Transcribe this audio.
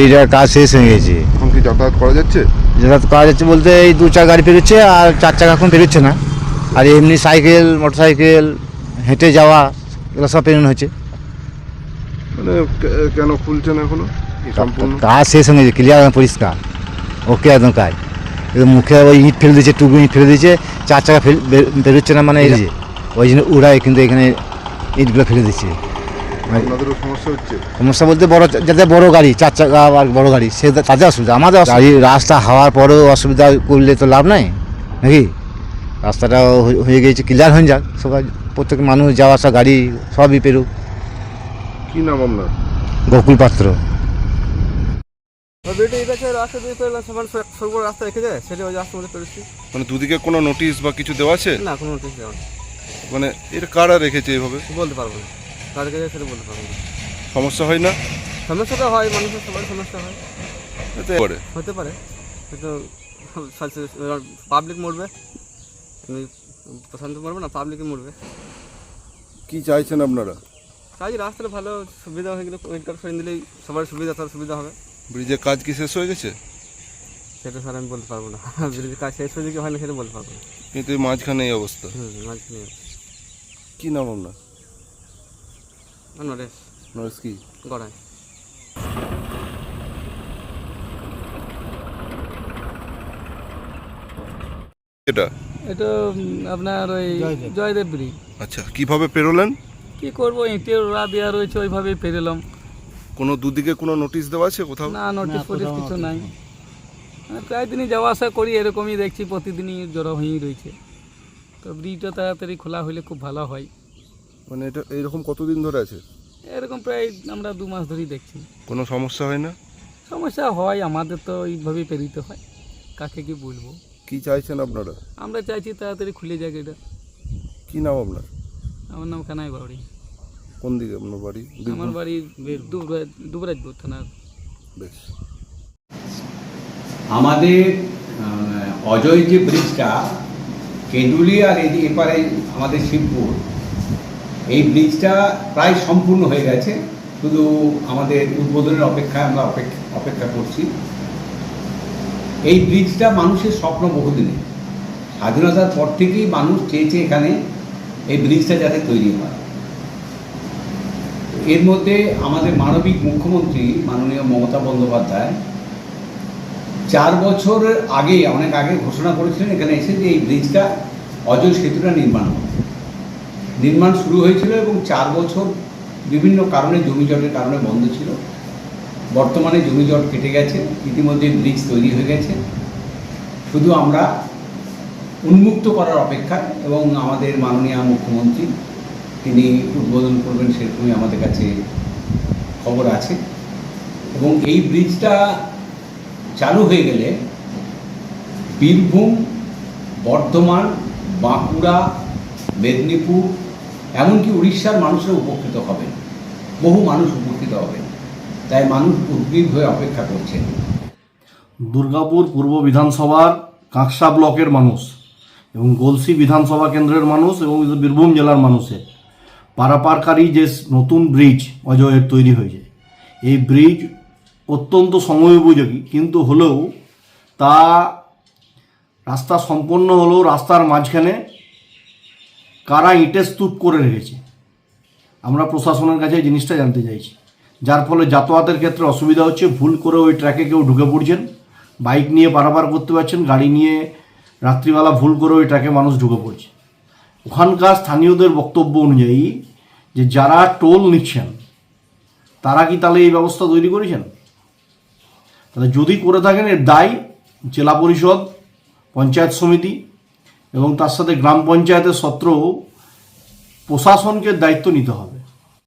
এইটার কাজ শেষ হয়ে গেছে। এখন কি যাতায়াত করা যাচ্ছে? যাতায়াত করা যাচ্ছে বলতে এই দু চাকা গাড়ি পেরোচ্ছে আর চার চাকা এখন পেরোচ্ছে না। আর এমনি সাইকেল মোটর সাইকেল হেঁটে যাওয়া এগুলো সব পেরোনো হচ্ছে মানে কে- কেন খুলছে না এখনও? সম্পূর্ণ কাজ শেষ হয়ে গেছে ক্লিয়ার পরিষ্কার। ওকে একদম কাজ। এবার মুখে ওই ইট ফেলে দিয়েছে টুকু ইট ফেলে দিয়েছে চার চাকা ফেল- বেরোচ্ছে না মানে এই যে। ওই জন্য উড়ায় কিন্তু এখানে ইটগুলো ফেলে দিচ্ছে আপনাদেরও সমস্যা হচ্ছে? সমস্যা বলতে বড় যাদের বড় গাড়ি চার চাকা আর বড় গাড়ি সে তাদের অসুবিধা আমাদের গাড়ি রাস্তা হওয়ার পরেও অসুবিধা করলে তো লাভ নাই নাকি? রাস্তাটা হয়ে- হয়ে গেছে ক্লিয়ার হয়ে যাক। সবাই প্রত্যেক মানুষ যাওয়া আসা গাড়ি সবই পেরুক। কি নাম আপনার? গোকুল পাত্র। বেটে এই কাছে রাস্তা দিয়ে পেলাম সবার সর্ব রাস্তা রেখে যায় সেটা ওই রাস্তার মধ্যে পেরেছি মানে দুদিকে কোনো নোটিশ বা কিছু দেওয়া আছে? না কোনো নোটিশ দেওয়া নেই। মানে এর কারা রেখেছে এইভাবে? বলতে পারব না। কাছে সেটা বলতে পারব না। সমস্যা হয় না? সমস্যাটা হয় মানুষের সবার সমস্যা হয়। এতে করে হতে পারে। কিন্তু পাবলিক মরবে। এমনি প্রশান্ত মরবে না পাবলিকই মরবে। কি চাইছেন আপনারা? কাজ রাস্তাটা ভালো সুবিধা হয়ে গেলে ওয়েট কার্ড করে দিলেই সবার সুবিধা তার সুবিধা হবে। ব্রিজের কাজ কি শেষ হয়ে গেছে? সেটা স্যার আমি বলতে পারব না। যদি কাজ শেষ হয়ে গিয়ে হয় না সেটা বলতে পারব না। কিন্তু এই মাঝখানে এই অবস্থা। হুম মাঝখানে। কি নাম আপনার? নরেশ। নরেশ কি? গড়ায় এটা? এটা আপনার ওই জয়দেব। ব্রিজ আচ্ছা কীভাবে পেরোলেন? কি করব ইটের ওরা দেওয়া রয়েছে ওইভাবেই পেরেলাম। কোনো দুদিকে কোনো নোটিশ দেওয়া আছে কোথাও? না নোটিশ কিছু নাই। মানে প্রায় দিনই যাওয়া আসা করি এরকমই দেখছি প্রতিদিনই জড়ো হয়েই রয়েছে। তো ব্রিজটা তাড়াতাড়ি খোলা হলে খুব ভালো হয়। মানে এটা এইরকম কতদিন ধরে আছে? এরকম প্রায় আমরা দু মাস ধরেই দেখছি। কোনো সমস্যা হয় না? সমস্যা হয় আমাদের তো এইভাবেই পেরিতে হয়। কাকে কি বলব? কি চাইছেন আপনারা? আমরা চাইছি তাড়াতাড়ি খুলে যাক এটা। কি নাম আপনার? আমার নাম কানাই বাউরি কোন দিকে আপনার বাড়ি? আমার বাড়ি দুবরাজ- দুবরাজপুর থানার। বেশ। আমাদের অজয় যে ব্রিজটা কেঁদুলি আর এপারে আমাদের শিবপুর। এই ব্রিজটা প্রায় সম্পূর্ণ হয়ে গেছে। শুধু আমাদের উদ্বোধনের অপেক্ষায় আমরা অপেক্ষা করছি। এই ব্রিজটা মানুষের স্বপ্ন বহুদিনে স্বাধীনতার পর থেকেই মানুষ চেয়েছে এখানে এই ব্রিজটা যাতে তৈরি হয়। এর মধ্যে আমাদের মানবিক মুখ্যমন্ত্রী মাননীয় মমতা বন্দ্যোপাধ্যায় চার বছর আগে, অনেক আগে ঘোষণা করেছিলেন এখানে এসে যে এই ব্রিজটা অজয় সেতুটা নির্মাণ হবে। নির্মাণ শুরু হয়েছিল এবং চার বছর বিভিন্ন কারণে জমি জটের কারণে বন্ধ ছিল। বর্তমানে জমি জট কেটে গেছে, ইতিমধ্যে ব্রিজ তৈরি হয়ে গেছে। শুধু আমরা উন্মুক্ত করার অপেক্ষা এবং আমাদের মাননীয় মুখ্যমন্ত্রী, তিনি উদ্বোধন করবেন সেরকমই আমাদের কাছে খবর আছে। এবং এই ব্রিজটা চালু হয়ে গেলে বীরভূম, বর্ধমান, বাঁকুড়া, মেদিনীপুর এমনকি উড়িষ্যার মানুষরা উপকৃত হবেন বহু মানুষ উপকৃত হবেন তাই মানুষ উদ্গ্রীব হয়ে অপেক্ষা করছেন। দুর্গাপুর পূর্ব বিধানসভার কাঁকসা ব্লকের মানুষ এবং গলসি বিধানসভা কেন্দ্রের মানুষ এবং বীরভূম জেলার মানুষের পারাপারকারী যে নতুন ব্রিজ অজয়ের তৈরি হয়েছে, এই ব্রিজ অত্যন্ত সময় উপযোগী কিন্তু হলেও তা রাস্তা সম্পন্ন হলেও রাস্তার মাঝখানে কারা ইটের স্তূপ করে রেখেছে? আমরা প্রশাসনের কাছে এই জিনিসটা জানতে চাইছি। যার ফলে যাতায়াতের ক্ষেত্রে অসুবিধা হচ্ছে, ভুল করে ওই ট্র্যাকে কেউ ঢুকে পড়ছেন, বাইক নিয়ে পারাপার করতে পারছেন, গাড়ি নিয়ে রাত্রিবেলা ভুল করে ওই ট্র্যাকে মানুষ ঢুকে পড়ছে। ওখানকার স্থানীয়দের বক্তব্য অনুযায়ী যে যারা টোল নিচ্ছেন, তারা কি তাহলে এই ব্যবস্থা তৈরি করেছেন? তাহলে যদি করে থাকেন, এর দায় জেলা পরিষদ, পঞ্চায়েত সমিতি এবং তার সাথে গ্রাম পঞ্চায়েতের সত্ত্বেও প্রশাসনকে দায়িত্ব নিতে হবে।